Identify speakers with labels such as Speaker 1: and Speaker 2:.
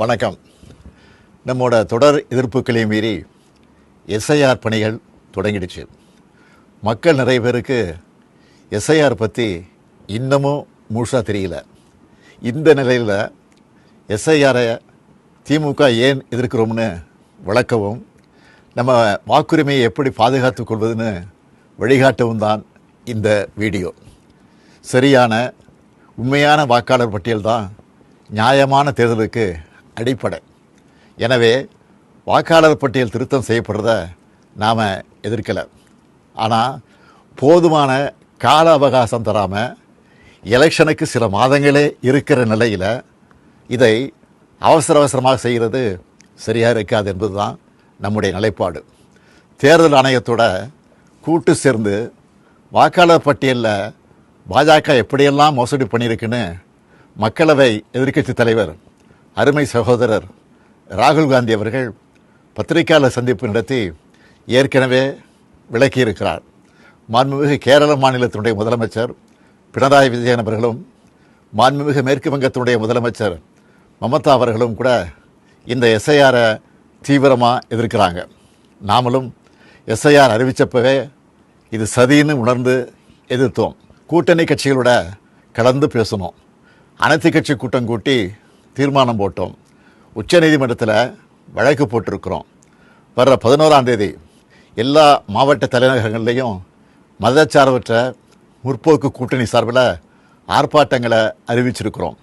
Speaker 1: வணக்கம். நம்மோட தொடர் எதிர்ப்புகளை மீறி எஸ்ஐஆர் பணிகள் தொடங்கிடுச்சு. மக்கள் நிறைய பேருக்கு எஸ்ஐஆர் பற்றி இன்னமும் முழுசாக தெரியல. இந்த நிலையில் எஸ்ஐஆரை திமுக ஏன் எதிர்க்கிறோம்னு விளக்கவும் நம்ம வாக்குரிமையை எப்படி பாதுகாத்துக் கொள்வதுன்னு வழிகாட்டவும் தான் இந்த வீடியோ. சரியான உண்மையான வாக்காளர் பட்டியல் தான் நியாயமான தேர்தலுக்கு அடிப்படை. எனவே வாக்காளர் பட்டியல் திருத்தம் செய்யப்படுறத நாம் எதிர்க்கலை. ஆனால் போதுமான கால அவகாசம் தராமல் எலெக்ஷனுக்கு சில மாதங்களே இருக்கிற நிலையில் இதை அவசர அவசரமாக செய்கிறது சரியாக இருக்காது என்பது தான் நம்முடைய நிலைப்பாடு. தேர்தல் ஆணையத்தோட கூட்டு சேர்ந்து வாக்காளர் பட்டியலில் பாஜக எப்படியெல்லாம் மோசடி பண்ணியிருக்குன்னு மக்களவை எதிர்க்கட்சி தலைவர் அருமை சகோதரர் ராகுல் காந்தி அவர்கள் பத்திரிகையாளர் சந்திப்பு நடத்தி ஏற்கனவே விளக்கியிருக்கிறார். மாண்புமிகு கேரள மாநிலத்தினுடைய முதலமைச்சர் பினராயி விஜயன் அவர்களும் மாண்புமிகு மேற்கு வங்கத்தினுடைய முதலமைச்சர் மமதா அவர்களும் கூட இந்த எஸ்ஐஆரை தீவிரமாக எதிர்க்கிறாங்க. நாமளும் எஸ்ஐஆர் அறிவித்தப்பவே இது சதின்னு உணர்ந்து எதிர்த்தோம். கூட்டணி கட்சிகளோட கலந்து பேசணும். அனைத்து கட்சி கூட்டம் கூட்டி தீர்மானம் போட்டோம். உச்சநீதிமன்றத்தில் வழக்கு போட்டிருக்கிறோம். வர்ற பதினோராம் தேதி எல்லா மாவட்ட தலைநகரங்கள்லேயும் மதச்சார்பற்ற முற்போக்கு கூட்டணி சார்பில் ஆர்ப்பாட்டங்களை அறிவிச்சிருக்கிறோம்.